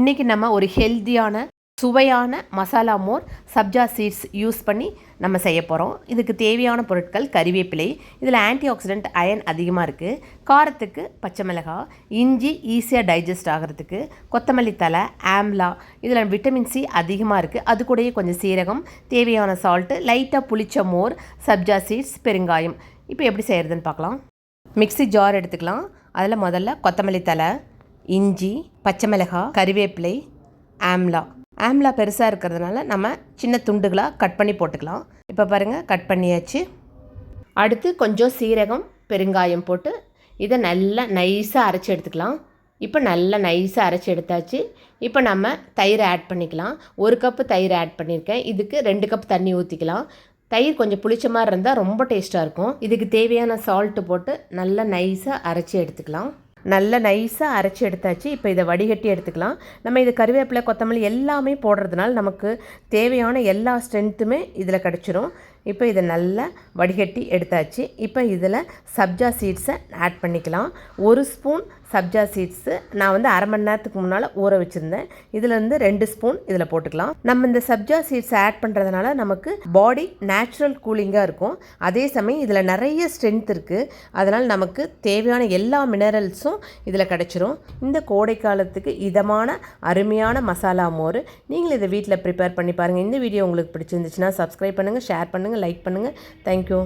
இன்றைக்கி நம்ம ஒரு ஹெல்த்தியான சுவையான மசாலா மோர் சப்ஜா சீட்ஸ் யூஸ் பண்ணி நம்ம செய்ய போகிறோம் இதுக்கு தேவையான பொருட்கள் கறிவேப்பிலை இதில் ஆன்டி ஆக்சிடென்ட் அயன் அதிகமாக இருக்குது காரத்துக்கு பச்சை மிளகாய் இஞ்சி ஈஸியாக டைஜஸ்ட் ஆகிறதுக்கு கொத்தமல்லி தலை ஆம்லா இதில் விட்டமின் சி அதிகமாக இருக்குது அது கூடயே கொஞ்சம் சீரகம் தேவையான சால்ட்டு லைட்டாக புளிச்ச மோர் சப்ஜா சீட்ஸ் பெருங்காயம். இப்போ எப்படி செய்கிறதுன்னு பார்க்கலாம். மிக்ஸி ஜார் எடுத்துக்கலாம். அதில் முதல்ல கொத்தமல்லி தலை இஞ்சி பச்சை மிளகாய் கறிவேப்பிலை ஆம்லா. ஆம்லா பெருசாக இருக்கிறதுனால நம்ம சின்ன துண்டுகளாக கட் பண்ணி போட்டுக்கலாம். இப்போ பாருங்கள் கட் பண்ணியாச்சு. அடுத்து கொஞ்சம் சீரகம் பெருங்காயம் போட்டு இதை நல்லா நைஸாக அரைச்சி எடுத்துக்கலாம். இப்போ நல்லா நைஸாக அரைச்சி எடுத்தாச்சு. இப்போ நம்ம தயிர் ஆட் பண்ணிக்கலாம். ஒரு கப்பு தயிர் ஆட் பண்ணியிருக்கேன். இதுக்கு ரெண்டு கப் தண்ணி ஊற்றிக்கலாம் தயிர் கொஞ்சம் புளிச்ச மாதிரி இருந்தால் ரொம்ப டேஸ்ட்டாக இருக்கும். இதுக்கு தேவையான சால்ட்டு போட்டு நல்லா நைஸாக அரைச்சி எடுத்துக்கலாம். நல்ல நைஸாக அரைச்சி எடுத்தாச்சு. இப்போ இதை வடிகட்டி எடுத்துக்கலாம். நம்ம இது கருவேப்பிலை கொத்தமல்லி எல்லாமே போடுறதுனால நமக்கு தேவையான எல்லா ஸ்ட்ரென்த்துமே இதில் கிடச்சிரும். இப்போ இதை நல்லா வடிகட்டி எடுத்தாச்சு. இப்போ இதில் சப்ஜா சீட்ஸை ஆட் பண்ணிக்கலாம். ஒரு ஸ்பூன் சப்ஜா சீட்ஸு நான் வந்து அரை மணி நேரத்துக்கு முன்னால் ஊற வச்சுருந்தேன். இதுலேருந்து ரெண்டு ஸ்பூன் இதில் போட்டுக்கலாம். நம்ம இந்த சப்ஜா சீட்ஸ் ஆட் பண்ணுறதுனால நமக்கு பாடி நேச்சுரல் கூலிங்காக இருக்கும். அதே சமயம் இதில் நிறைய ஸ்ட்ரென்த் இருக்குது அதனால் நமக்கு தேவையான எல்லா மினரல்ஸும் இதில் கிடச்சிரும். இந்த கோடை காலத்துக்கு இதமான அருமையான மசாலா மோர் நீங்களும் இதை வீட்டில் ப்ரிப்பேர் பண்ணி பாருங்கள் இந்த வீடியோ உங்களுக்கு பிடிச்சிருந்துச்சுன்னா சப்ஸ்கிரைப் பண்ணுங்கள் ஷேர் பண்ணுங்கள் லைக் பண்ணுங்கள் தேங்க்யூ